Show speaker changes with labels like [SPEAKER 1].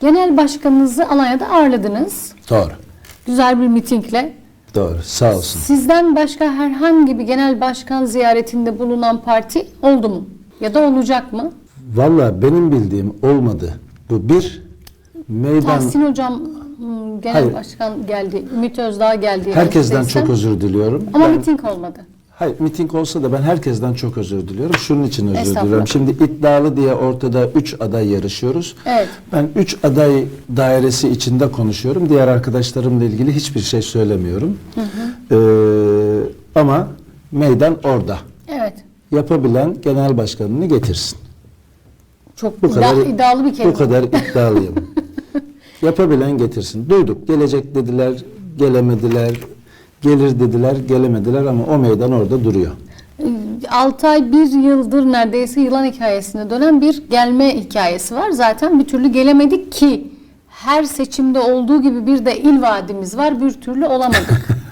[SPEAKER 1] Genel başkanınızı Alanya'da ağırladınız.
[SPEAKER 2] Doğru.
[SPEAKER 1] Güzel bir mitingle.
[SPEAKER 2] Doğru. Sağ olsun.
[SPEAKER 1] Sizden başka herhangi bir genel başkan ziyaretinde bulunan parti oldu mu? Ya da olacak mı?
[SPEAKER 2] Valla benim bildiğim olmadı. Bu bir meydan
[SPEAKER 1] Tahsin Hocam hmm, genel
[SPEAKER 2] Hayır.
[SPEAKER 1] başkan geldi. Ümit Özdağ geldi.
[SPEAKER 2] herkesten çok özür diliyorum.
[SPEAKER 1] Ama
[SPEAKER 2] Ben-
[SPEAKER 1] miting olmadı.
[SPEAKER 2] Hayır miting olsa da ben herkesten çok özür diliyorum. Şunun için özür diliyorum. Şimdi iddialı diye ortada 3 aday yarışıyoruz.
[SPEAKER 1] Evet.
[SPEAKER 2] Ben 3 aday dairesi içinde konuşuyorum. Diğer arkadaşlarımla ilgili hiçbir şey söylemiyorum. Ee, ama meydan orada.
[SPEAKER 1] Evet.
[SPEAKER 2] Yapabilen genel başkanını getirsin.
[SPEAKER 1] Çok
[SPEAKER 2] Bu
[SPEAKER 1] iddia-
[SPEAKER 2] kadar
[SPEAKER 1] iddialı bir kelime.
[SPEAKER 2] Bu kadar iddialıyım. Yapabilen getirsin. Duyduk. Gelecek dediler, gelemediler. Gelir dediler, gelemediler ama o meydan orada duruyor.
[SPEAKER 1] 6 ay bir yıldır neredeyse yılan hikayesine dönen bir gelme hikayesi var. Zaten bir türlü gelemedik ki her seçimde olduğu gibi bir de il vaadimiz var. Bir türlü olamadık.